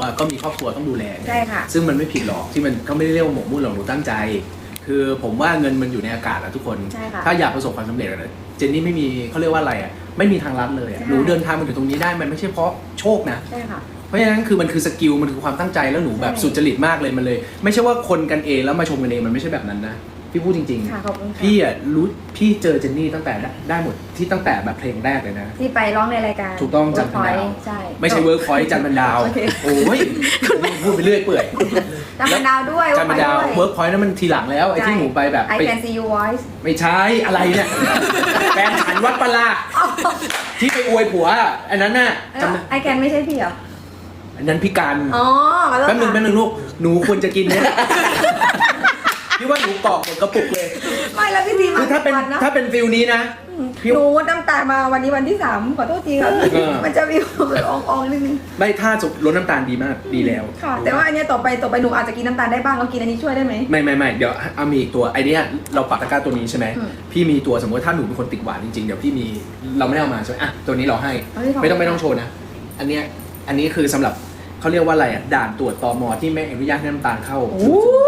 ว่าก็มีครอบครัวต้องดูแลใช่ค่ะ ซึ่งมันไม่ผิดหรอกที่มันก็ไม่ได้เรียกว่าหมกมุ่นหรอกหนูตั้งใจ คือผมว่าเงินมันอยู่ในอากาศอะทุกคนใช่ค่ะถ้าอยากประสบความสำเร็จอะเจนนี่ไม่มีเขาเรียกว่าอะไรอะไม่มีทางลัดเลยอะใช่หนูเดินทางมาถึงตรงนี้ได้มันไม่ใช่เพราะโชคนะใช่ค่ะเพราะฉะนั้นคือมันคือสกิลมันคือความตั้งใจแล้วหนูแบบใช่สุจริตมากเลยมันเลย ไม่ใช่ว่าคนกันเองแล้วมาชมกันเองมันไม่ใช่แบบนั้นนะ พี่พูดจริงค่ะขอบคุณค่ะ พี่อะรู้พี่เจอเจนนี่ตั้งแต่ได้ได้หมดที่ตั้งแต่แบบเพลงแรกเลยนะ ที่ไปร้องในรายการถูกต้องจันทร์พันดาว Workpoint ใช่ ไม่ใช่เวิร์กพอยต์จันทร์บันดาวโอเค โอ้ยพูดไปเรื่อยเปื่อยจันทร์พันดาวด้วยจันทร์บันดาว Workpoint เวิร์กพอยต์นั้นมันทีหลังแล้วไอ้ที่หนูไปแบบ I ไป can see your voice ไม่ใช่อะไรเนี่ย แฟนฉันวัดปะลาที่ไปอวยผัวอะอันนั้นน่ะจำได้ไอแคนไม่ใช่พี่เหรอ อันนั้นพี่การอ๋อขอโทษแป๊บนึงค่ะแป๊บนึงลูกหนูควรจะกินเนี่ย พี่ว่าหนูกรอกหมดกระปุกเลยไม่แล้วพี่ซีมาคือถ้าเป็นวันนะถ้าเป็นฟิลนี้นะ พี่ หนูน้ำตามาวันนี้วันที่สามขอโทษทีครับเออมันจะมีแบบอองๆนิดนึงไม่ถ้าสุดลดน้ำตาลดีมากดีแล้ว ค่ะ แต่ว่าอันเนี้ยต่อไปต่อไปหนูอาจจะกินน้ำตาลได้บ้างเรากินอันนี้ช่วยได้ไหม ไม่ไม่ไม่เดี๋ยวเอามีอีกตัวไอเนี้ยเราปักตะกร้าตัวนี้ใช่ไหมอืมพี่มีตัวสมมติถ้าหนูเป็นคนติดหวานจริงๆเดี๋ยวพี่มีเราไม่ได้เอามาใช่ไหมอะตัวนี้เราให้เฮ้ยขอบคุณ ไม่ต้องไม่ต้องโชว์นะ อันเนี้ยอันนี้คือสำหรับเขาเรียกว่าอะไรอะด่านตรวจตมที่ไม่อนุญาตให้น้ำตาลเข้า โอ้ยเพรา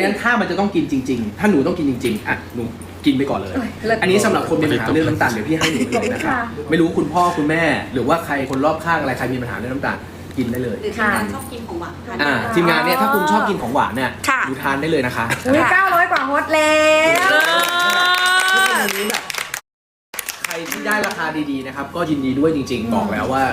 ะฉะนั้นถ้ามันจะต้องกินจริง ๆ ถ้าหนูต้องกินจริง ๆอะหนูกินไปก่อนเลยเอ้ยเลิศอันนี้สำหรับคนมีปัญหาเรื่องน้ำตาลเดี๋ยวพี่ให้หนูเลยนะคขอบคุณรับค่ะไม่รู้คุณพ่อคุณแม่ หรือว่าใครคนรอบข้างอะไรใครมีปัญหาเรื่องน้ำตาลกินได้เลยหรือทีมงานชอบกินของหวานทานอ่าได้ทีมงานเนี่ยถ้าคุณชอบกินของหวานเนี่ยค่ะ หนูทานได้เลยนะคะอุ้ยเก้าร้อยกว่าฮอตแล้ววันนี้แบบใครที่ได้ราคาดีๆนะครับ ก็ยินดีด้วยจริง ๆ บอกแล้วว่า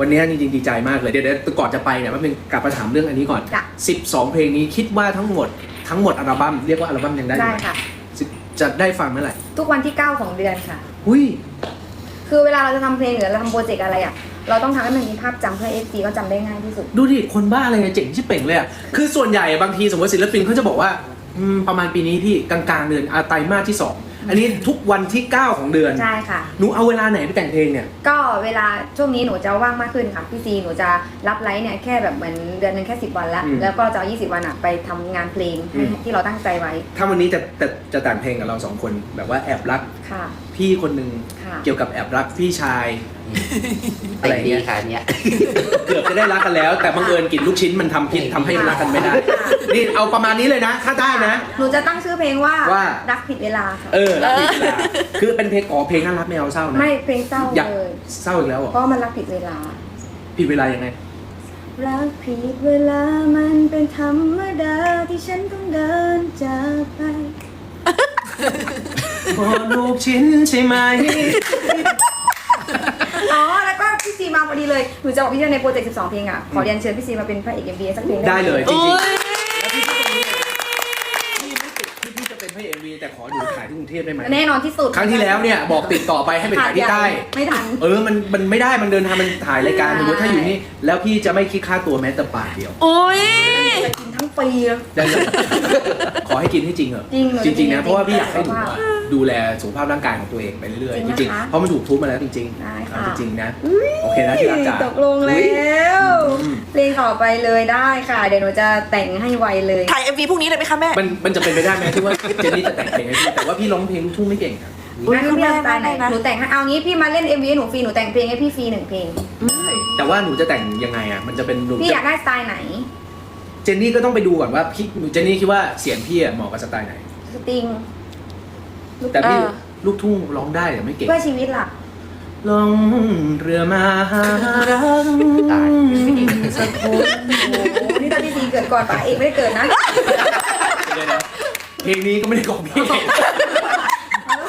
วันนี้จริงๆดีใจมากเลยเดี๋ยวเดี๋ยวก่อนจะไปเนี่ยมันเป็นกลับมาถามเรื่องอันนี้ก่อนจ้ะ12 เพลงนี้คิดว่าทั้งหมด ทั้งหมดอัลบั้มเรียกว่าอัลบั้มยังได้อยู่ได้ไหมค่ะสิจะได้ฟังเมื่อไหร่ทุกวันที่ 9 ของเดือนค่ะ หุ้ย คือเวลาเราจะทำเพลงหรือเราทำโปรเจกต์อะไรอะ เราต้องทำให้มันมีภาพจำเพื่อ FC ก็จำได้ง่ายที่สุด ดูดิ คนบ้าอะไรเนี่ยเจ๋งชิบเป่งเลยอะ คือส่วนใหญ่บางทีสมมติศิลปินเขาจะบอกว่าอืมประมาณปีนี้พี่กลางๆเดือนอาไตรมาสที่2อั นนี้ทุกวันที่ 9 ของเดือน ใช่ค่ะ หนูเอาเวลาไหนไปแต่งเพลงเนี่ย ก็เวลาช่วงนี้หนูจะว่างมากขึ้นค่ะพี่ซีหนูจะรับไลฟ์เนี่ยแค่แบบเหมือนเดือนหนึงแค่ 10 วันละ อืมแล้วก็จะเอา20 วันอะไปทำงานเพลงให้อืม ที่เราตั้งใจไว้ถ้าวันนี้จะจะจะแต่งเพลงกับเราสองคน แบบว่าแอบรักค่ะพี่คนหนึ่งค่ะ เกี่ยวกับแอบรักพี่ชาย แต่งดีค่ะเนี่ย เกือบจะได้รักกันแล้ว แต่บังเอิญกินลูกชิ้นมันทำผิดทำให้รักกันไม่ได้ นี่เอาประมาณนี้เลยนะถ้าได้นะ หนูจะตั้งชื่อเพลงว่า ว่า รักผิดเวลาค่ะ เออรักผิดเวลาคือเป็นเพลงอ๋อเพลงน่ารักไม่เอาเศร้านะไม่เพลงเศร้าอยากเลย เศร้าอีกแล้วเหรเพอราะมันรักผิดเวลา ผิดเวลายังไง รักผิดเวลามันเป็นธรรมดาที่ฉันต้องเดินจากไปพอลูกชิ้นใช่ไหม อ๋อ แล้วก็พี่ซีมาพอดีเลย หนูจะบอกพี่ซีในโปรเจกต์ 12 เพลงอะ ขอเรียนเชิญพี่ซีมาเป็นพระเอกเอ็มบีสักเพลงได้หมเลยจริงๆแล้วพี่ก็ตรงนี้เลยพี่ไม่ติดที่พี่จะเป็นพระเอ็มวีแต่ขอหนูถ่ายที่กรุงเทพได้ไหมแน่นอนที่สุดครั้งที่แล้วเนี่ยบอกติดต่อไปให้ไปถ่ายที่ใต้ ไม่ทัน เออ มันมันไม่ได้ มันเดินทางมันถ่ายรายการใช่สมมติถ้าอยู่นี่ แล้วพี่จะไม่คิดค่าตัวแม้แต่บาทเดียวอุ้ยจะกินทั้งปีเลยได้เลยข อให้กินให้จริงเหรอจริงเหรอจริงๆจรินะงๆเพราะว่าพี่อยากให้หนูสุขภาพอะดูแลสุขภาพร่างกายของตัวเองไปเรื่อยๆจจริงริงนะคะๆเพราะมันถูกทุบมาแล้วจริงได้ๆค่ะเอาจริงๆนะ โอเคนะที่รักจ๋าตกลงแล้วอืมเพลงต่อไปเลยได้ค่ะ เดี๋ยวหนูจะแต่งให้ไวเลย ถ่าย MV พรุ่งนี้เลยไหมคะแม่ มันมันจะเป็นไปได้ไหมที่ว่าเจนนี่จะแต่งเพลงให้พี่แต่ว่าพี่ร้องเพลงลูกทุ่งไม่เก่งอะอุ๊ยงั้นพี่เอาสไตล์ไหนได้นะ หนูแต่งให้เอางี้พี่มาเล่น MV ให้หนูฟรีหนูแต่งเพลงให้พี่ฟรีหนึ่งเพลง แต่ว่าหนูจะแต่งยังไงอะมันจะเป็นหนูพี่อจะยากได้สไตล์ไหน เจนนี่ก็ต้องไปดูก่อนว่าพี่เจนนี่คิดว่าเสียงพี่อะเหมาะกับสไตล์ไหน สตริง แต่พี่เออลูกทุ่งร้องได้แต่ไม่เก่ง เพื่อชีวิตล่ะลงเรือมาหารักตาย สักคนโอ้โหนี่ตอนพี่ซีเกิดก่อนป๋าเอกไม่ได้เกิดนะเดี๋ยวนะเพลงนี้ก็ไม่ได้ของพี่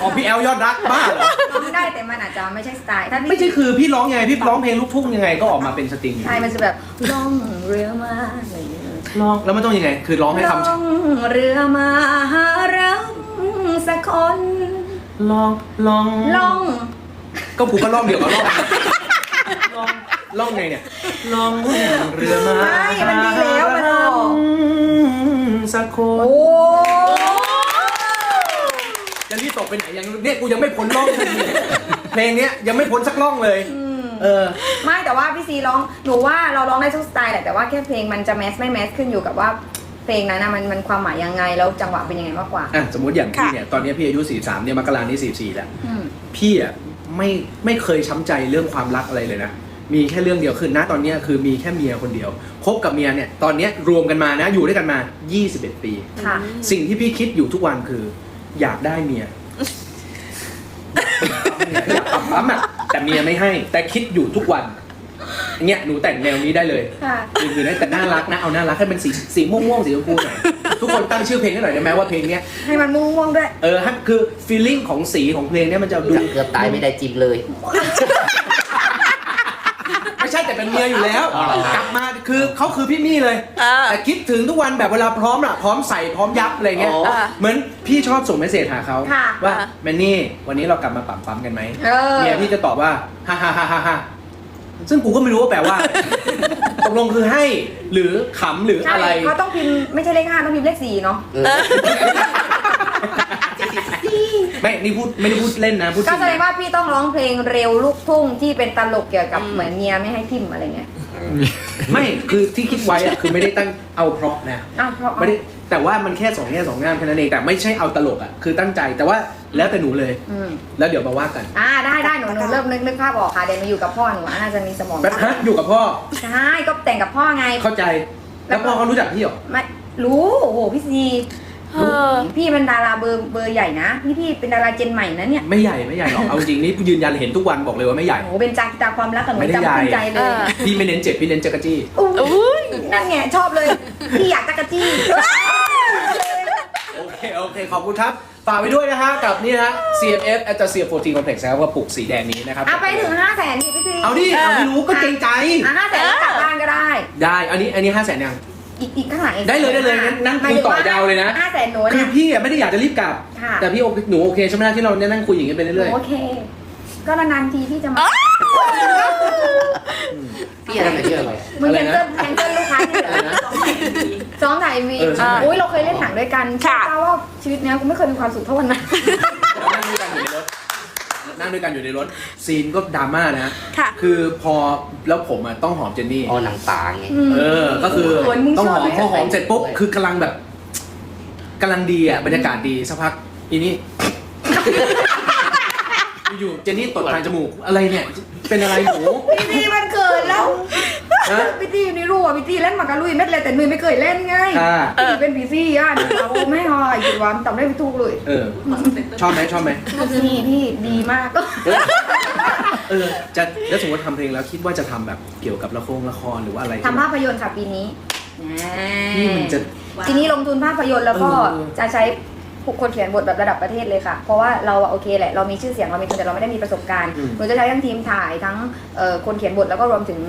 ของพี่แอลยอดรักบ้าเหรอร้องได้แต่มันอาจจะไม่ใช่สไตล์ถ้าพี่ไม่ใช่คือพี่ร้องยังไงพี่ร้องเพลงลูกทุ่งยังไงก็ออกมาเป็นสตริงอยู่ใช่มันจะแบบล่องเรือมาอะไรอย่างเงี้ยร้องแล้วมันต้องยังไง คือร้องให้คำล่องเรือมาหารักสักคนร้องร้องล่องก็กูก็ร้องเดี๋ยวก็ร้องร้องร้องไงเนี่ยร้องเรือมาไม่มันดีแล้วมันออกสักคโอ้นจะรีบตก ไปไหนยังเนี่ยกูยังไม่พ้นร่องสักทีเพลงเนี้ยยังไม่พ้นสักร่องเลยอืมเออ ไม่แต่ว่าพี่ซีร้องหนูว่าเราร้องได้ทุกสไตล์แหละแต่ว่าแค่เพลงมันจะแมสไม่แมสขึ้นอยู่กับว่าเพลงนั้นนะมันมันความหมายยังไงแล้วจังหวะเป็นยังไงมากกว่า อะสมมติอย่างพี่ค่ะเนี่ยตอนนี้พี่อายุ 43เนี่ยมกรานี้44 แล้ว อืม พี่อะไม่ไม่เคยช้ำใจเรื่องความรักอะไรเลยนะ มีแค่เรื่องเดียวคือณตอนเนี้ยคือมีแค่เมียคนเดียวคบกับเมียเนี่ยตอนเนี้ยรวมกันมานะอยู่ด้วยกันมา 21 ปี ค่ะ สิ่งที่พี่คิดอยู่ทุกวันคือ อยากได้เมีย อยากปั๊มปั๊มอะแต่เมียไม่ให้ แต่คิดอยู่ทุกวันเนี่ยหนูแต่งแนวนี้ได้เลยค่ะ คือได้แต่น่ารักนะเอาน่ารักให้เป็นสีสีม่วงม่วงๆสีชมพูหน่อยทุกคนตั้งชื่อเพลงให้หน่อยได้ไหมว่าเพลงเนี้ยให้มันม่วงๆด้วย เออฮะคือฟีลลิ่งของสีของเพลงเนี้ยมันจะดู เกือบตายไม่ได้จิ้มเลยไม่ ใช่แต่เป็นเมียอยู่แล้วอ๋อเหรอครับกลับมาคือเขาคือพี่มี่เลย อ่าแต่คิดถึงทุกวันแบบเวลาพร้อมอะพร้อมใส่พร้อมยับอะไรเงี้ย อ๋ออ่าเหมือนพี่ชอบส่งเมสเซจหาเขาค่ะว่าอ่า แมนนี่วันนี้เรากลับมาปั๊มปั๊มกันไหมเออ เมียพี่จะตอบว่าฮ่าฮ่าฮ่าฮ่าฮ่าซึ่งกูก็ไม่รู้ว่าแปลว่า ตกลงคือให้หรือขำหรือใช่อะไร เขาต้องพิมพ์ไม่ใช่เลขห้าต้องพิมพ์เลขสี่เนาะ เออ ไม่นี่พูดไม่ได้พูดเล่นนะพูดจก็ริงแสดงนะว่าพี่ต้องร้องเพลงเร็วลูกทุ่งที่เป็นตลกเกี่ยวกับอืมเหมือนเมียไม่ให้พิมพ์อะไรเงี้ยไม่คือที่คิดไว้อะคือไม่ได้ตั้งเอาเพราะนะอ้าวเพราะ ไม่ได้แต่ว่ามันแค่สองแง่สองงามแค่นั้นเองแต่ไม่ใช่เอาตลกอะคือตั้งใจแต่ว่าแล้วแต่หนูเลย อืมแล้วเดี๋ยวมาว่ากันอ่าได้ได้หนูหนูเริ่มนึกนึกภาพออกค่ะเดี๋ยวมาอยู่กับพ่อหนูอะน่าจะมีสมองแบบฮะอยู่กับพ่อใช่ก็แต่งกับพ่อไง เข้าใจ แล้วพ่อเขารู้จักพี่เหรอ ไม่รู้ โอ้โหพี่ซี เออ พี่เป็นดาราเบอร์เบอร์ใหญ่นะนี่พี่เป็นดาราเจนใหม่นะเนี่ยไม่ใหญ่ไม่ใหญ่หรอกเอาจริงนี่ยืนยันเห็นทุกวันบอกเลยว่าไม่ใหญ่ โอ้โหเป็นจากจากความรักกับหนูไม่ได้จำขึ้นใหญ่ ใจเลเอยอ พี่ไม่เน้นเจ็บพี่เน้นจักรจี้อู้อุ้ยนั่นไงชอบเลยพี่อยากจักรจี้โอเคโอเคขอบคุณครับฝากไปด้วยนะฮะกับนี่นะฮะ CMF a t a s i a 14 Complex นะครับกระปุกสีแดงนี้นะครับเอาไปถึงห้าแสนดิพี่ซีเอาดิเอาไม่รู้ก็เกรงใจ อะห้าแสนกลับบ้านก็ได้ ได้ อันนี้อันนี้ห้าแสนยัง อีกอีกข้างหลังอีกได้เลยได้เลยงั้นนั่งคุยต่อยาวเลยนะ ห้าแสนหนูคือพี่อะไม่ได้อยากจะรีบกลับ ค่ะแต่พี่โอเคหนูโอเคใช่ไหมที่เราเนี่ยนั่งคุยอย่างนี้ไปเรื่อยโอเค ก็นานๆทีพี่จะมาพี่อะไรเชื่อะไรมึงอะไรแคนนะ เซิลแคนเซิลลูกค้าที่เหลืออะไรนะซ้อมถ่ายวีเออใช่ อุ้ยเราเคยเล่นหนังด้วยกันค่ะเจ้าว่าชีวิตเนี้ยกูไม่เคยมีความสุขเท่าวันนั้น นั่งด้วยกันอยู่ในรถ นั่งด้วยกันอยู่ในรถซีนก็ดราม่านะค่ะคือพอแล้วผมอะต้องหอมเจนนี่เอาหนังป่าไงเออ ก็คือเขินมึงต้องชหอบอมไหมพอหอมเสร็จปุ๊บคือกำลังแบบกำลังดีอะบรรยากาศดีสักพักอีนี่อยู่ๆเจนนี่ตดทางจมูกอะไรเนี่ย เป็นอะไรหนูพี่ตีมันเกิดแล้วฮะ พี่ตีอยู่ในรูอะพี่ตีเล่นหมากกะลุยเม็ดเลยแต่หนุ่ยไม่เคยเล่นไงอ่า พี่ตีเป็นผีซี่อะเราไม่หอยอยู่วันจำได้ไม่ถูกเลยเออ ชอบไหมชอบไหมพี่พี่ดีมากก็เออจะแล้วสมมติทำเพลงแล้วคิดว่าจะทำแบบเกี่ยวกับละครละครหรือว่าอะไรทำภาพยนตร์ค่ะปีนี้ที่มันจะ ทีนี้ลงทุนภาพยนตร์แล้วก็เออ จะใช้ผู้ คนเขียนบทแบบระดับประเทศเลยค่ะ เพราะว่าเราอะโอเคแหละเรามีชื่อเสียงเรามีทุนแต่เราไม่ได้มีประสบการณ์อืม หนูจะใช้ทั้งทีมถ่ายทั้งเอ่อคนเขียนบทแล้วก็รวมถึง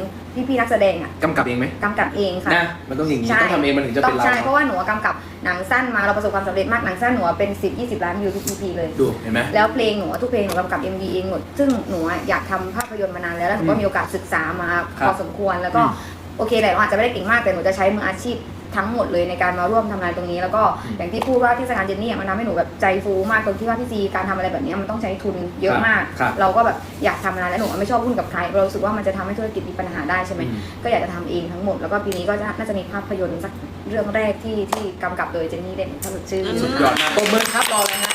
พี่ๆนักแสดงอะกำกับเองไหมกำกับเองค่ะ นะมันต้องอย่างนี้ต้องทำเองมันถึงจะเป็นต้เราใช่เพราะว่าหนูกำกับหนังสั้นมาเราประสบความสำเร็จมากหนังสั้นหนูเป็น 10 20 ล้านวิวทุก EP เลย ดูเห็นไหม แล้วเพลงหนูอะทุกเพลงหนูกำกับ MV เองหมด ซึ่งหนูอะอยากทำภาพยนตร์มานานแล้วแล้วหนูก็อืมมีโอกาสศึกษามาครัพบอสมควรแล้วก็อืม โอเคแหละหนูอาจจะไม่ได้เก่งมากแต่หนูจะใช้มืออาชีพ ทั้งหมดเลยในการมาร่วมทำงานตรงนี้ แล้วก็อืมอย่างที่พูดว่าเทศกาลเจนนี่อะมันทำให้หนูแบบใจฟูมากตรงที่ว่าพี่ซีการทำอะไรแบบนี้มันต้องใช้ทุนเยอะมากครับเราก็แบบอยากทำมานานแล้วหนูไม่ชอบหุ้นกับใครเรารู้สึกว่ามันจะทำให้ธุรกิจมีปัญหาได้ใช่ไหมอืมก็อยากจะทำเองทั้งหมดแล้วก็ปีนี้ก็จะน่าจะมีภาพยนตร์สักเรื่องแรกที่ที่กำกับโดยเจนนี่เด่นถ้าสดชื่อสุดยอดมากปรบมือครับรอเลยฮะ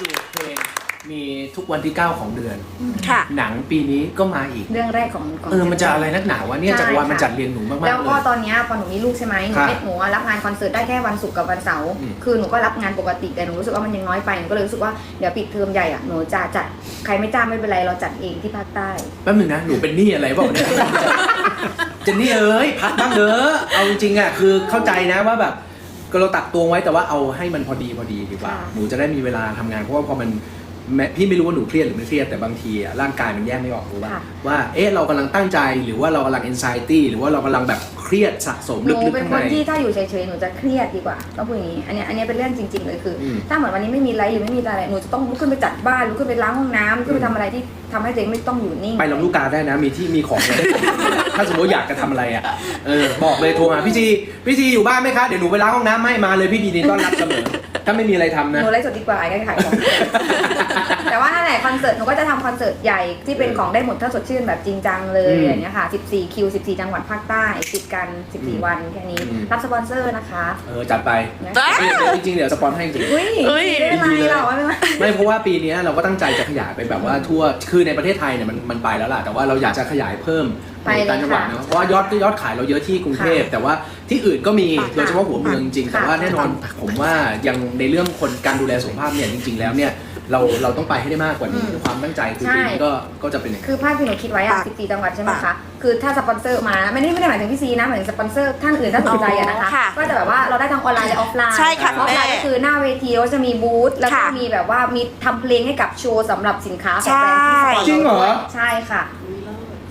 ดูเพลง มีทุกวันที่ 9 ของเดือน ค่ะ หนังปีนี้ก็มาอีก เรื่องแรกของของ เออมันจะอะไรนักหนาวะเนี่ยใช่จักรวาลค่ะ มันจัดเรียงหนูมากๆแล้วก็เลยตอนเนี้ยพอหนูมีลูกใช่ไหมหนูครับไม่หนูอะรับงานคอนเสิร์ตได้แค่วันศุกร์กับวันเสาร์อืม คือหนูก็รับงานปกติแต่หนูรู้สึกว่ามันยังน้อยไปหนูก็เลยรู้สึกว่าเดี๋ยวปิดเทอมใหญ่อะหนูจะจัดใครไม่จ้างไม่เป็นไรเราจัดเองที่ภาคใต้ แป๊บนึงนะ หนูเป็นหนี้อะไรเปล่าเนี่ย เจนนี่เอ้ยพักบ้างเถอะเอาจริงๆอะคือเข้าใจนะว่าแบบก็เราตักตวงไว้แต่ว่าเอาให้มันพอดีพอดีดีกว่า ค่ะ หนูจะได้มีเวลาทำงานเพราะว่าพอมัน แม้พี่ไม่รู้ว่าหนูเครียดหรือไม่เครียดแต่บางทีอะร่างกายมันแยกไม่ออกรู้ป่ะค่ะว่าเอ๊ะเรากำลังตั้งใจหรือว่าเรากำลัง anxiety หรือว่าเรากำลังแบบเครียดสะสมหนูลึกๆเป็นข้างคนในที่ถ้าอยู่เฉยๆหนูจะเครียดดีกว่าต้องพูดอย่างนี้อันเนี้ยอันเนี้ยเป็นเรื่องจริง ๆ เลยคืออมถ้าเหมือนวันนี้ไม่มีไลฟ์หรือไม่มีอะไรหนูจะต้องลุกขึ้นไปจัดบ้านลุกขึ้นไปล้างห้องน้ำลุกขึ้นไปทำอะไรที่ทำให้ตัวเองไม่ต้องอยู่นิ่ง ไปลำลูกกาได้นะ มีที่มีของเลย ถ้าสมมติอยากจะทำอะไรอะเออบอกเลยโทรมาพี่จี พี่จีอยู่บ้านไหมคะ เดี๋ยวหนูไปล้างห้องน้ำให้มาเลยพี่ดีดีต้อนรับเสมอ ถ้าถ้าไม่มีอะไรทำหนะนูไลฟ์สดดีกว่าไอ้ขายของ แต่ว่านั่นแหละคอนเสิร์ตหนูก็จะทำคอนเสิร์ตใหญ่ที่เป็นของได้หมดถ้าสดชื่นแบบจริงจังเลยอืมอย่างเงี้ยค่ะ 14 คิว 14 จังหวัดภาคใต้ติดกัน 14 วันแค่นี้อืมรับสปอนเซอร์นะคะ เออจัดไปนะจ้ะเดี๋ยวจริงๆ เดี๋ยวสปอนให้จริงอุ้ยอุ้ยไม่เป็นไรดีเลยหรอกไม่เป็นไรไม่เพราะว่าปีเนี้ยเราก็ตั้งใจจะขยายไปแบบว่าทั่วคือในประเทศไทยเนี่ยมันมันไปแล้วล่ะแต่ว่าเราอยากจะขยายเพิ่ม ไปในเลยต่างจังหวัดค่ะเนาะเพราะว่ายอดยอดขายเราเยอะที่กรุงเทพค่ะแต่ว่าที่อื่นก็มีค่ะโดยเฉพาะหัวเมืองจริงๆค่ะ แต่ว่าแน่นอนค่ะผมว่ายังในเรื่องคนการดูแลสุขภาพเนี่ยจริง ๆ แล้วเนี่ยเราเราต้องไปให้ได้มากกว่านี้อืมความตั้งใจคือใช่ ปีนี้ก็ก็จะเป็นอย่างนั้น คือภาพที่หนูคิดไว้อะปาก14จังหวัดใช่ไหมปาคะกคือถ้าสปอนเซอร์มานะไม่ได้ไม่ได้หมายถึงพี่ซีนะหมายถึงสปอนเซอร์ท่านอื่นถ้าสนใจอะนะคะ อ๋อค่ะก็จะแบบว่าเราได้ทั้งออนไลน์และออฟไลน์ใช่ค่ะออฟไลน์แม่ก็คือหน้าเวทีเราจะมีบูธแล้วก็ค่ะมีแบบว่ามีทำเพลงให้กับโชว์สำหรับสินค้าของแบรนด์ที่สปอนจริงเหรอ ใช่ค่ะ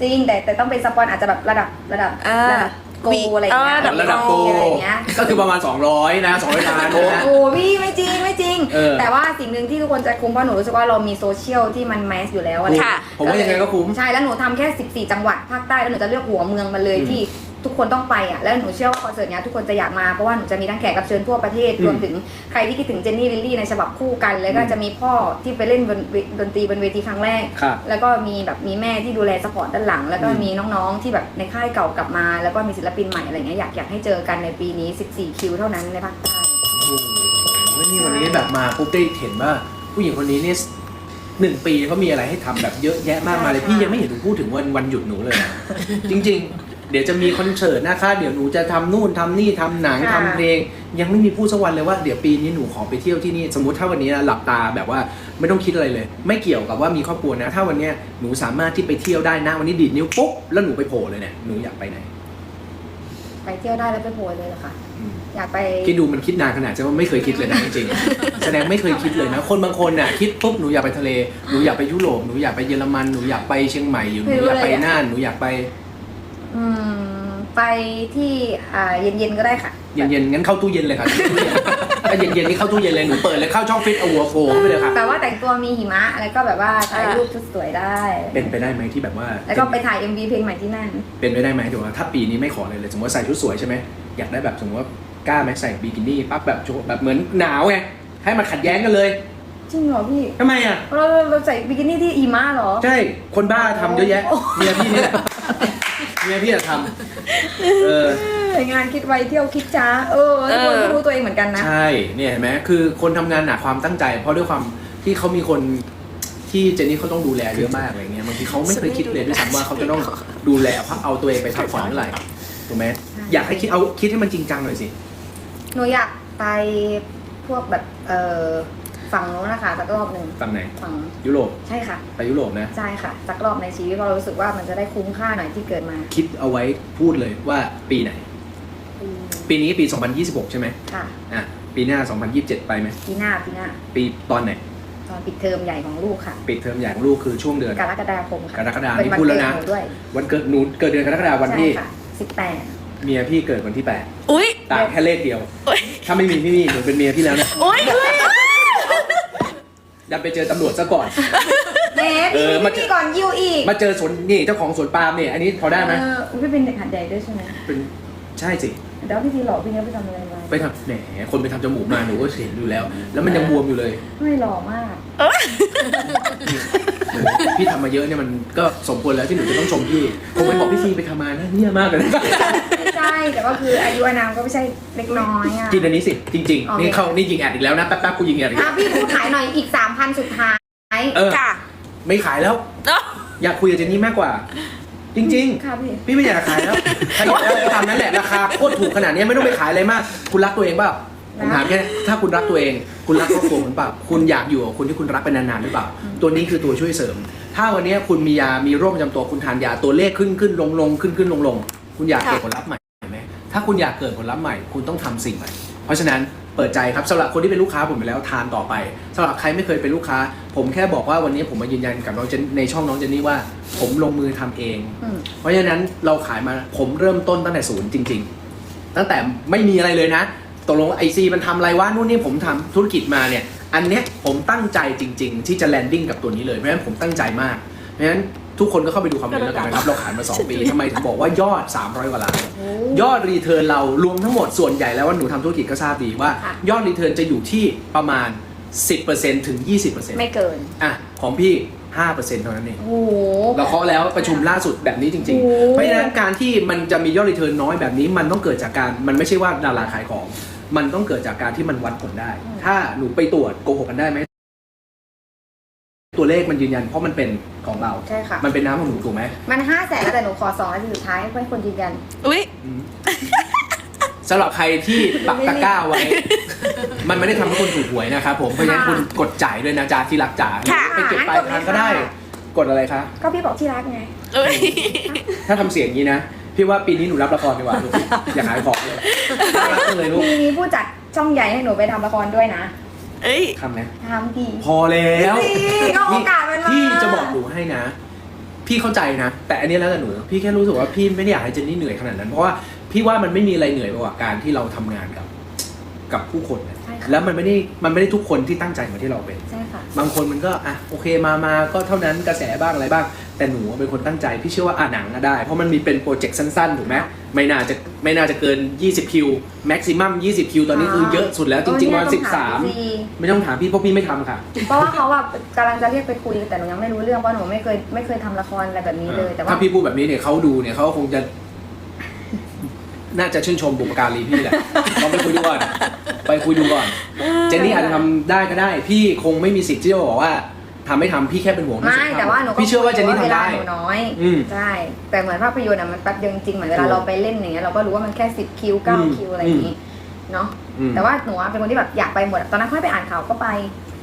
จริงแต่แต่ต้องเป็นสปอนอาจจะแบบระดับระดับอ่าระดับโกอะไรอย่างเงี้ยเออระดับโกอะไรอย่างเงี้ย ก็คือประมาณ 200 นะ200ล้านนะ โอ้พี่ไม่จริงไม่จริง เออ แต่ว่าสิ่งหนึ่งที่ทุกคนจะคุ้มเพราะหนูรู้สึกว่าเรามีโซเชียลที่มันแมสอยู่แล้วอะไรค่ะ ผมว่ายังไงก็คุ้ม ใช่แล้วหนูทำแค่ 14 จังหวัดภาคใต้แล้วหนูจะเลือกหัวเมืองมาเลยอืมที่ ทุกคนต้องไปอะแล้วหนูเชื่อว่าคอนเสิร์ตเนี้ยทุกคนจะอยากมาเพราะว่าหนูจะมีทั้งแขกรับเชิญทั่วประเทศอืมรวมถึงใครที่คิดถึงเจนนี่ลิลลี่ในฉบับคู่กัน แล้วก็อืมจะมีพ่อที่ไปเล่นบนเวดนตรีบนเวทีครั้งแรก ครับแล้วก็มีแบบมีแม่ที่ดูแลสปอร์ตด้านหลัง แล้วก็อืมมีน้องๆที่แบบในค่ายเก่ากลับมา แล้วก็มีศิลปินใหม่อะไรเงี้ยอยากอยากให้เจอกันในปีนี้ 14 คิวเท่านั้นในภาคใต้โอ้โหนี่วันนี้แบบมาปุ๊บได้เห็นว่าผู้หญิงคนนี้เนี่ยหนึ่งปีเขามีอะไรให้ทำแบบเยอะแยะมากมายเลยใช่พี่ยังไม่เห็นหนูพูดถึงวันวันหยุดหนูเลยนะจริงๆ เดี๋ยวจะมีคอนเสิร์ตนะคะ เดี๋ยวหนูจะทำนู่นทำนี่ทำหนังทำเพลง ยังไม่มีพูดสักวันเลยว่าเดี๋ยวปีนี้หนูขอไปเที่ยวที่นี่ สมมติถ้าวันนี้นะหลับตาแบบว่าไม่ต้องคิดอะไรเลย ไม่เกี่ยวกับว่ามีครอบครัวนะ ถ้าวันเนี้ยหนูสามารถที่ไปเที่ยวได้นะ วันนี้ดีดนิ้วปุ๊บแล้วหนูไปโผล่เลยเนี่ยหนูอยากไปไหนไปเที่ยวได้แล้วไปโพลเลยเหรอคะอืม อยากไป คิดดูมันคิดนานขนาดจะว่าไม่เคยคิดเลยนะจริงๆ แสดงไม่เคยคิดเลยนะ คนบางคนน่ะคิดปุ๊บหนูอยากไปทะเลหนูอยากไปยุโรปหนูอยากไปเยอรมันหนูอยากไปเชียงใหม่อยู่หนูอยากไปน่านหนูอยากไป อืม ไปที่อ่าเย็นๆก็ได้ค่ะ เย็นๆงั้นเข้าตู้เย็นเลยค่ะถ้าเย็นๆนี่เข้าตู้เย็นเลยหนูเปิดเลยเข้าช่องฟิตเอาหัวโผล่เข้าไปเลยค่ะ แต่ว่าแต่งตัวมีหิมะแล้วก็แบบว่าถ่ายอ่ารูปสวยๆได้ เป็นไปได้ไหมที่แบบว่าแล้วก็ไปถ่าย MV เพลงใหม่ที่นั่น เป็นไปได้ไหมถือว่าถ้าปีนี้ไม่ขอเลยเลย สมมติว่าใส่ชุดสวยใช่ไหมอยากได้แบบสมมติว่ากล้าไหมใส่บิกินี่ปั๊บแบบโชว์แบบเหมือนหนาวไงให้มันขัดแย้งกันเลยจริงเหรอพี่ทำไมอะเราเราใส่บิกินี่ที่หิมะเหรอ ใช่ คนบ้าทำเยอะแยะเมียพี่นี่แหละ เมียพี่จะทำเอองานคิดไวเที่ยวคิดจ้า เออทุกคนก็รู้ตัวเองเหมือนกันนะ ใช่เนี่ยเห็นไหมคือคนทำงานหนักความตั้งใจ เพราะด้วยความที่เขามีคนที่เจนนี่เขาต้องดูแลเยอะมากอะไรเงี้ยบางทีเขาไม่เคยคิดเลยด้วยซ้ำว่าเขาจะต้องดูแลพักเอาตัวเองไปพักผ่อนเมื่อไหร่ถูกไหมใช่อยากให้คิดเอาคิดให้มันจริงจังหน่อยสิหนูอยากไปพวกแบบเออ ฝั่งโน้นนะคะสักรอบหนึ่งฝั่งไหนฝั่งยุโรปใช่ค่ะ ไปยุโรปนะใช่ค่ะสักรอบในชีวิตเพราะเรารู้สึกว่ามันจะได้คุ้มค่าหน่อยที่เกิดมา คิดเอาไว้พูดเลยว่าปีไหน ปีนี้ปี 2026 ใช่ไหมค่ะอะปีหน้า 2027 ไปไหมปีหน้าปีหน้า ปีตอนไหนตอนปิดเทอมใหญ่ของลูกค่ะ ปิดเทอมใหญ่ของลูกคือช่วงเดือนกรกฎาคมค่ะกรกฎาคมเป็นนี่วันพูดเกิแล้วดนะหนูด้วยวันเกิดหนูเกิดเดือนกรกฎาคมวันใช่ที่ค่ะสิบแปดเมียพี่เกิดวันที่แปดอุ้ยต่างแค่เลขเดียวอุ๊ยถ้าไม่มีพี่มี่หนูเป็นเมียพี่แล้วนะอุ้ยอุ้ย ดันไปเจอตำรวจซะก่อนแหมเอพี่อมาพี่ก่อนยิวอีกมาเจอสวนนี่เจ้าของสวนปาล์มเนี่ยอันนี้พอได้ไหมเออพี่เป็นเด็กหัดใหญ่ด้วยใช่ไหมเป็นใช่สิ แล้วพี่ทีหล่อพี่เนี่ยไปทำอะไรมาไปทำแหมคนไปทำจมูกมาหนูก็เห็นอยู่แล้ว แล้วมันยังบวมอยู่เลยไม่หล่อมาก พี่ทำมาเยอะเนี่ยมันก็สมควรแล้วที่หนูจะต้องชมพี่ผมไปบอกพี่ซีไปทำมานะเนี่ยมากเลยนะไม่ใช่แต่ก็คืออายุอานามก็ไม่ใช่เล็กน้อยอะ กินอันนี้สิจริงโอๆเค นี่เข้านี่ยิงแอดอีกแล้วนะแป๊บๆกูยิงแอดอีกอะพี่พูดขายหน่อยอีกสามพันสุดท้าย เออค่ะไม่ขายแล้ว เอ้าอยากคุยกับเจนนี่มากกว่า จริงๆค่ะพี่พี่ไม่อยากจะขายแล้วใครอยากได้ก็ทำนั่นแหละราคาโคตรถูกขนาดนี้ไม่ต้องไปขายอะไรมาก คุณรักตัวเองเปล่าผมถามแค่นี้ถ้าคุณรักตัวเอง คุณรักครอบครัวคุณเปล่าคุณอยากอยู่กับคนที่คุณรักเป็นนานๆหรือเปล่า ตัวนี้คือตัวช่วยเสริม ถ้าวันนี้คุณมียามีโรคประจำตัวคุณทานยาตัวเลขขึ้นขึ้นลงลงขึ้นขึ้นลงลงคุณอยากเกิดผลลัพธ์ใหม่ไหมถ้าคุณอยากเกิดผลลัพธ์ใหม่ คุณต้องทำสิ่งใหม่ เพราะฉะนั้น เปิดใจครับสำหรับคนที่เป็นลูกค้าผมไปแล้วทานต่อไปสำหรับใครไม่เคยเป็นลูกค้า ผมแค่บอกว่าวันนี้ผมมายืนยันกับน้องเจนในช่องน้องเจนนี่ว่า ผมลงมือทำเอง อืม เพราะฉะนั้นเราขายมาผมเริ่มต้นตั้งแต่ศูนย์จริง ๆ ตั้งแต่ไม่มีอะไรเลยนะตกลงไอซีมันทำอะไรวะนู่นนี่ผมทำธุรกิจมาเนี่ย อันเนี้ยผมตั้งใจจริง ๆ ที่จะแลนดิ้งกับตัวนี้เลยเพราะฉะนั้นผมตั้งใจมาก เพราะฉะนั้น ทุกคนก็เข้าไปดูคอมเมนต์แล้วกันนะครับ เราขายมา 2 ปีทำไมถึงบอกว่ายอด 300กว่าล้านยอดรีเทิร์นเรารวมทั้งหมดส่วนใหญ่แล้วว่าหนูทำธุรกิจก็ทราบดีว่าค่ะยอดรีเทิร์นจะอยู่ที่ประมาณ 10%ถึง 20%ไม่เกินอะของพี่ 5%เท่านั้นเอง โอ้โห เราเคาะแล้วประชุมล่าสุดแบบนี้จริงโอ้ๆเพราะฉะนั้นการที่มันจะมียอดรีเทิร์นน้อยแบบนี้ มันต้องเกิดจากการมันไม่ใช่ว่าดาราขายของ มันต้องเกิดจากการที่มันวัดผลได้ ถ้าหนูไปตรวจโกหกกันได้ไหม ตัวเลขมันยืนยันเพราะมันเป็นของเรา ใช่ค่ะ มันเป็นน้ำของหนูถูกไหมมันห้าแสนแล้วแต่หนูขอสองนาทีสุดท้ายให้คนยืนยัน อุ้ยอืมสำหรับใครที่ปักตะกร้าไว้ มันไม่ได้ทำให้คนถูกหวยนะครับผม เพราะฉะนั้นค่ะคุณกดจ่ายด้วยนะจ๊ะที่รักจ๋าค่ะ ไปเก็บปลายทางก็ได้ ค่ะ กดอะไรคะ ก็พี่บอกที่รักไง อุ้ยถ้าทำเสียงอย่างนี้นะ พี่ว่าปีนี้หนูรับละครดีกว่าลูกอย่าขายของเลยน่ารักจังเลยลูกมีมีผู้จัดช่องใหญ่ให้หนูไปทำละครด้วยนะ เอ้ยทำนะทำดี พอแล้วพี่ก็โอกาสมันมา พี่จะบอกหนูให้นะ พี่เข้าใจนะ แต่อันนี้แล้วแต่หนูพี่แค่รู้สึกว่าพี่ไม่ได้อยากให้เจนนี่เหนื่อยขนาดนั้น เพราะว่าพี่ว่ามันไม่มีอะไรเหนื่อยไปกว่าการที่เราทำงานกับ กับผู้คนนะใช่ค่ะ แล้วมันไม่ได้มันไม่ได้ทุกคนที่ตั้งใจเหมือนที่เราเป็น ใช่ค่ะ บางคนมันก็อะโอเคมามาก็เท่านั้นกระแสบ้างอะไรบ้าง แต่หนูเป็นคนตั้งใจพี่เชื่อว่าอะหนังก็ได้ เพราะมันมีเป็นโปรเจกต์สั้นๆถูกไหมไม่น่าจะไม่น่าจะเกิน 20 คิวแม็กซิมัม 20 คิว ตอนนี้คือเยอะสุดแล้วจริงๆวันเออเนี่ยต้องถามพี่13 ไม่ต้องถามพี่เพราะพี่ไม่ทำค่ะ เพราะว่าเขาแบบกำลังจะเรียกไปคุยแต่หนูยังไม่รู้เรื่องเพราะหนูไม่เคยไม่เคยทำละครอะไรแบบนี้เลยแต่ว่า ถ้าพี่พูดแบบนี้เนี่ยเขาดูเนี่ยเขาคงจะ น่าจะชื่นชมบุปการีพี่แหละลองไปคุยดูก่อน ไปคุยดูก่อน เจนนี่อาจจะทำได้ก็ได้ พี่คงไม่มีสิทธิ์ที่จะบอกว่าทำไม่ทำพี่แค่เป็นห่วงไม่สุขภพแต่ว่าหนูก็พี่เชื่อว่าเจนนี่ทำได้เวลาหนูน้อยอืมใช่แต่เหมือนภาพยนตร์อะมันแป๊บเดียวจริงๆเหมือนเวลาถูกเราไปเล่นอย่างเงี้ยเราก็รู้ว่ามันแค่สิบคิวเก้าอืมคิวอะไรอย่างงี้เนาะอืมแต่ว่าหนูอะเป็นคนที่แบบอยากไปหมดอะตอนนั้นค่อยไปอ่านข่าวก็ไป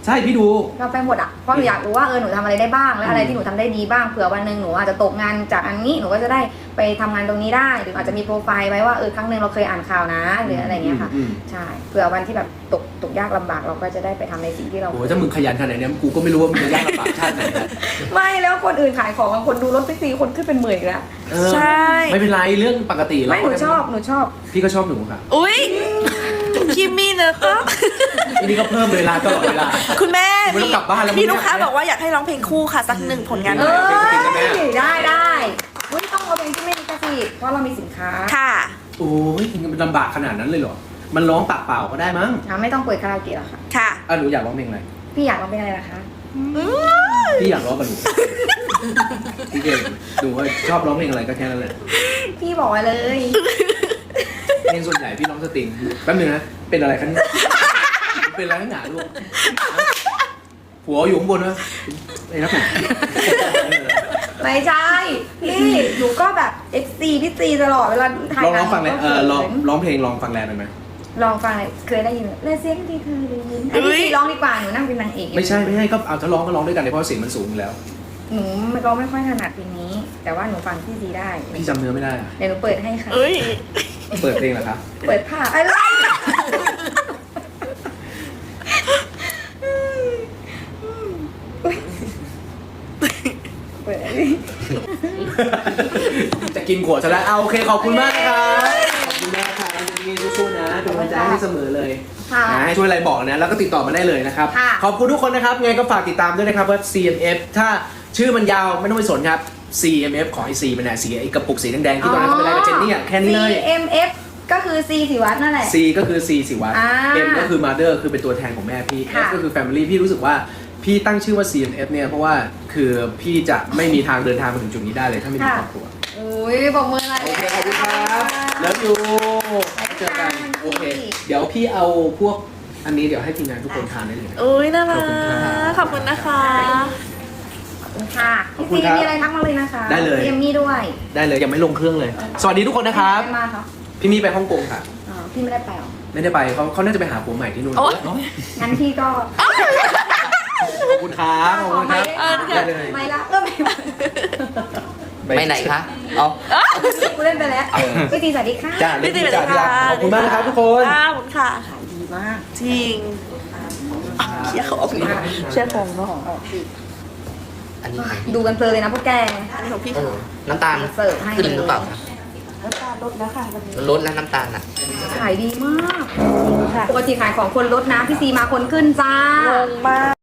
ใช่พี่ดู เราไปหมดอะเพราะหนูอยากรู้ว่าเออหนูทำอะไรได้บ้าง และอะไรที่หนูทำได้ดีบ้างเผื่อวันหนึ่งหนูอาจจะตกงานจากอันนี้หนูก็จะได้ไปทำงานตรงนี้ได้หรืออาจจะมีโปรไฟล์ไว้ว่าเออครั้งหนึ่งเราเคยอ่านข่าวนะหรืออะไรเงี้ยค่ะอืมใช่เผื่อวันที่แบบตกตกยากลำบากเราก็จะได้ไปทำในสิ่งที่เรา โอ้โหถ้ามึงขยันขนาดเนี้ยกูก็ไม่รู้ว่ามึงจะยากลำบากชาติไหนนะ ไม่แล้วคนอื่นขายของบางคนดูรถพิซีคนขึ้นเป็นหมื่นอีกแล้วเออ ใช่ ไม่เป็นไรเรื่องปกติไม่หนูชอบหนูชอบ พี่ก็ชอบหนูค่ะ อุ้ย คิมมี่เนอะครับทีนี้ก็เพิ่มเวลาตลอดเวลา คุณแม่ไม่ต้องกลับบ้านแล้วมีมึงลูกค้าเนี่ยบอกว่าอยากให้ร้องเพลงคู่ค่ะ สักหนึ่งผลงานหเอน่อยอเป็นสติกันไหมได้ได้อุ้ยต้องเอาเป็นที่ไม่มีกระสีเพราะเรามีสินค้าค่ะ โอ้ยมันลำบากขนาดนั้นเลยเหรอ มันร้องปากเปล่าก็ได้มั้งอะไม่ต้องเปิดคาราโอเกะหรอกค่ะ ค่ะอะหนูอยากร้องเพลงอะไร พี่อยากร้องเป็นอะไรล่ะคะ พี่อยากร้องกับหนูพี่เก่งหนูว่าชอบร้องเพลงอะไรก็แค่นั้นแหละพี่บอกมาเลย เพลงส่วนใหญ่พี่ร้องสตริงแป๊บนึงนะ เป็นอะไรคะเนี่ยเป็นอะไรนักหนาลูกหัวอยู่ข้างบนวะไอ้นักผมไม่ใช่พี่หนูก็แบบ FC พี่ซีตลอดเวลาถ่ายลองงาร้อนงฟังเลยเออลองร้องเพลงลองฟังแรงหน่อยไหมลองฟังเลยเคยได้ยินไหมและเสียงที่เคยได้ยินอันอุ๊นี้ยซีร้องดีกว่าหนูนั่งเป็นนางเอกไม่ใช่ไม่ใช่ก็เอาถ้าร้องก็ร้องด้วยกันเลยเพราะเสียงมันสูงอยู่แล้วหนูร้องไม่ค่อยถนัดเพลงนี้ แต่ว่าหนูฟังพี่ซีได้พี่จำเนื้อไม่ได้อะเดี๋ยวหนูเปิดให้ค่ะอุ้ย เปิดเพลงเหรอคะเปิดผ้าอะไรเปิดอันนี้จะกินขวดซะแล้วเอาโอเคขอบคุณมากครับขอบคุณมากค่ะมีสู้ๆนะเป็นกำลังใจให้เสมอเลยค่ะ นะให้ช่วยอะไรบอกนะ แล้วก็ติดต่อมาได้เลยนะครับ ค่ะ ขอบคุณทุกคนนะครับไงก็ฝากติดตามด้วยนะครับว่า CMF ถ้าชื่อมันยาวไม่ต้องไปสนครับ CMF ขอให้ C มันนะสีไอ้กระปุกสีแดงๆที่ตอนนั้นเขาไปไล่กับเจนนี่อะแค่นี้เลย CMF ก็คือ C สิวัตรนั่นแหละ C ก็คือ C สิวัตร อ่า M ก็คือ Mother คือเป็นตัวแทนของแม่พี่ ค่ะ F ก็คือ Family พี่รู้สึกว่าพี่ตั้งชื่อว่า CMF เนี่ยเพราะว่าคือพี่จะไม่มีทางเดินทางมาถึงจุดนี้ได้เลยถ้าไม่มีครอบครัวอุ้ยบอกมืออะไรโอเคขอบคุณครับแล้วอยู่เจอกันโอเค เดี๋ยวพี่เอาพวกอันนี้เดี๋ยวให้ทีมงานทุกคนทานได้เลยนะอุ้ยน่ารัขอบคุณครับกขอบคุณนะคะขอบ คุณค่ะขอบพี่คุณครับซีมีอะไรทักมาเลยนะคะได้เลย พี่เอมมี่ด้วยได้เลยยังไม่ลงเครื่องเลย สวัสดีทุกคนนะครับ ไม่มาค่ะพี่มีไปฮ่องกงค่ะ อ๋อพี่ไม่ได้ไปหรอไม่ได้ไปเขาเขาน่าจะไปหาผัวใหม่ที่นู่นโอ๊ย เนอะงั้นพี่ก็ขอบคุณครับขอบคุณครับ ขอได้เลย ไม่ละก็ไม่มาไปไหนคะเอา กูเล่นไปแล้วเออ พี่ซีสวัสดีค่ะจ้าพี่เล่นตีดีไปเลจ้ายที่รักค่ะ ขอบคุณมากนะครับทุกคนขอบคุณค่ะ ขายดีมากจริงเชียร์ของเชียร์ของเนาะ ของออกสิ อันนี้ไงดูกันเพลินเลยนะพวกแกอันนี้ของพี่เออน้ำตาลเสิร์ฟให้ขึ้นหรือเปล่าครับน้ำตาลลดแล้วค่ะวันนี้ลดแล้วน้ำตาลอะ ขายดีมากค่ะปกติขายของคนลดนะพี่ซีมาคนขึ้นจ้างงมาก